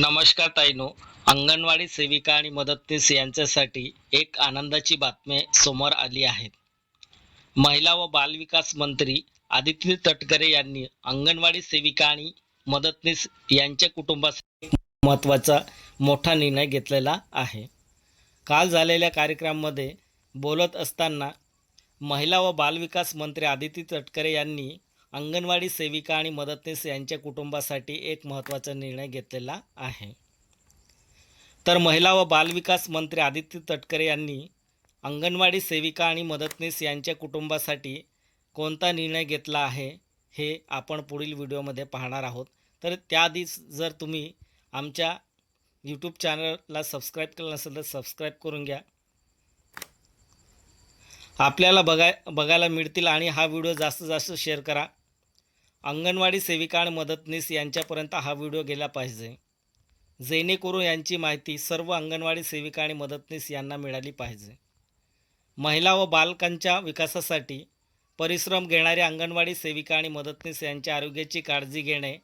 नमस्कार ताईनो. अंगणवाडी सेविका आणि मदतनीस यांच्यासाठी एक आनंदाची बातमी समोर आली आहे. महिला व बालविकास मंत्री आदित्य तटकरे यांनी अंगणवाडी सेविका आणि मदतनीस यांच्या कुटुंबासाठी महत्त्वाचा मोठा निर्णय घेतलेला आहे. काल झालेल्या कार्यक्रमामध्ये बोलत असताना महिला व बालविकास मंत्री आदित्य तटकरे यांनी अंगणवाडी सेविका आणि मदतनीस यांच्या कुटुंबासाठी एक महत्त्वाचा निर्णय घेतलेला आहे. तर महिला व बालविकास मंत्री आदित्य तटकरे यांनी अंगणवाडी सेविका आणि मदतनीस यांच्या कुटुंबासाठी कोणता निर्णय घेतला आहे हे आपण पुढील व्हिडिओमध्ये पाहणार आहोत. तर त्याआधी जर तुम्ही आमच्या यूट्यूब चॅनलला सबस्क्राईब केलं नसेल तर सबस्क्राईब करून घ्या. आपल्याला बघाय बघायला मिळतील आणि हा व्हिडिओ जास्तीत जास्त शेअर करा. अंगणवाडी सेविका आणि मदतनीस यांच्यापर्यंत हा व्हिडिओ गेला पाहिजे. जेणेकरून यांची माहिती सर्व अंगणवाडी सेविका आणि मदतनीस यांना मिळाली पाहिजे. महिला व बालकांच्या विकासासाठी परिश्रम घेणाऱ्या अंगणवाडी सेविका आणि मदतनीस यांच्या आरोग्याची काळजी घेणे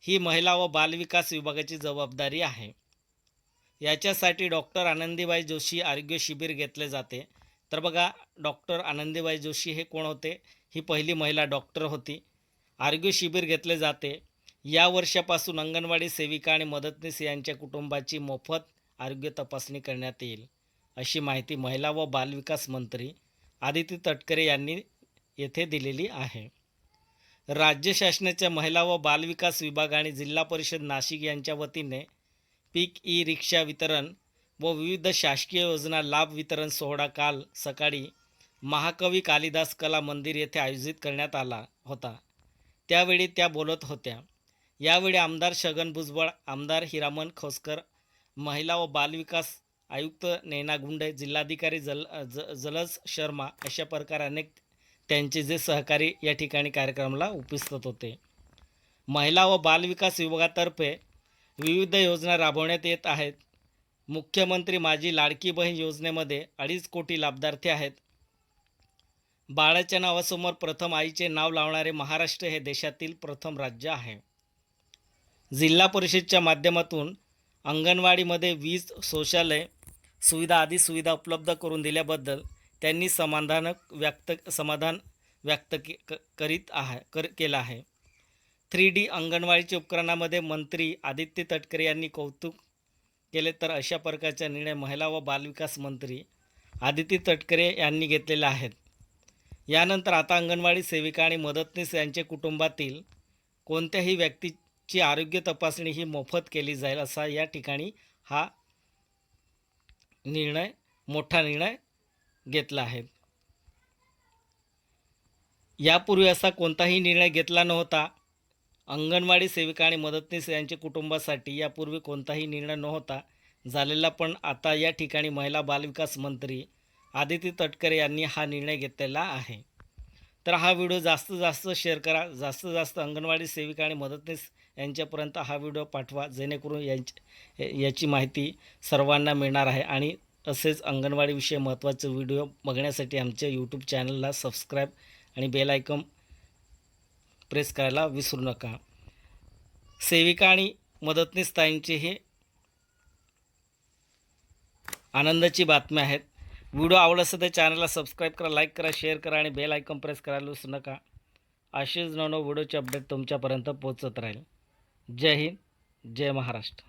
ही महिला व बालविकास विभागाची जबाबदारी आहे. याच्यासाठी डॉक्टर आनंदीबाई जोशी आरोग्य शिबिर घेतले जाते. तर बघा डॉक्टर आनंदीबाई जोशी हे कोण होते? ही पहिली महिला डॉक्टर होती. आरोग्य शिबिर घेतले जाते. या वर्षापासून अंगणवाडी सेविका आणि मदतनीस यांच्या कुटुंबाची मोफत आरोग्य तपासणी करण्यात येईल अशी माहिती महिला व बालविकास मंत्री आदिती तटकरे यांनी येथे दिलेली आहे. राज्य शासनाच्या महिला व बालविकास विभाग आणि जिल्हा परिषद नाशिक यांच्या वतीने पीक ई रिक्षा वितरण व विविध शासकीय योजना लाभ वितरण सोहळा काल सकाळी महाकवी कालिदास कला मंदिर येथे आयोजित करण्यात आला होता. त्यावेळी त्या बोलत होत्या. यावेळी आमदार छगन भुजबळ आमदार हिरामन खोसकर महिला व बालविकास आयुक्त नैना गुंडे जिल्हाधिकारी जल ज जलज शर्मा अशा प्रकारे अनेक त्यांचे जे सहकारी या ठिकाणी कार्यक्रमाला उपस्थित होते. महिला व बालविकास विभागातर्फे विविध योजना राबवण्यात येत आहेत. मुख्यमंत्री माझी लाडकी बहीण योजनेमध्ये अडीच कोटी लाभार्थी आहेत. बाळाच्या नावासमोर प्रथम आईचे नाव लावणारे महाराष्ट्र हे देशातील प्रथम राज्य आहे. जिल्हा परिषदच्या माध्यमातून अंगणवाडीमध्ये वीज शौचालय सुविधा आदी सुविधा उपलब्ध करून दिल्याबद्दल त्यांनी समाधान व्यक्त समाधान व्यक्त के क- करीत आहे कर केलं आहे. थ्री डी अंगणवाडीच्या उपकरणामध्ये मंत्री आदित्य तटकरे यांनी कौतुक केले तर अशा प्रकारचा निर्णय महिला व बालविकास मंत्री आदित्य तटकरे यांनी घेतलेले आहेत यानंतर आता अंगणवाडी सेविका आणि मदतनीस यांचे कुटुंबातील कोणत्याही व्यक्तीची आरोग्य तपासणी ही मोफत केली जाईल असा या ठिकाणी हा निर्णय मोठा निर्णय घेतला आहे. यापूर्वी असा कोणताही निर्णय घेतला नव्हता. अंगणवाडी सेविका आणि मदतनीस यांच्या कुटुंबासाठी यापूर्वी कोणताही निर्णय नव्हता. झालेला पण आता या ठिकाणी महिला बालविकास मंत्री आदिती तटकरे यांनी हा निर्णय घेतलेला आहे. तर हा व्हिडिओ जास्तीत जास्त शेअर करा. जास्तीत जास्त अंगणवाडी सेविका आणि मदतनीस यांच्यापर्यंत हा व्हिडिओ पाठवा जेणेकरून यांची याची माहिती सर्वांना मिळणार आहे. आणि असेच अंगणवाडीविषयी महत्त्वाचे व्हिडिओ बघण्यासाठी आमच्या यूट्यूब चॅनलला सबस्क्राईब आणि बेल आयकॉन प्रेस करायला विसरू नका. सेविका आणि मदतनीस ताईंचे हे आनंदाची बातम्या आहेत. व्हिडिओ आवडला असेल तर चॅनलला सबस्क्राईब करा लाईक करा शेअर करा आणि बेल आयकॉन प्रेस करायला विसरू नका. असेच नवनव व्हिडिओचे अपडेट तुमच्यापर्यंत पोहोचत राहील. जय हिंद जय महाराष्ट्र.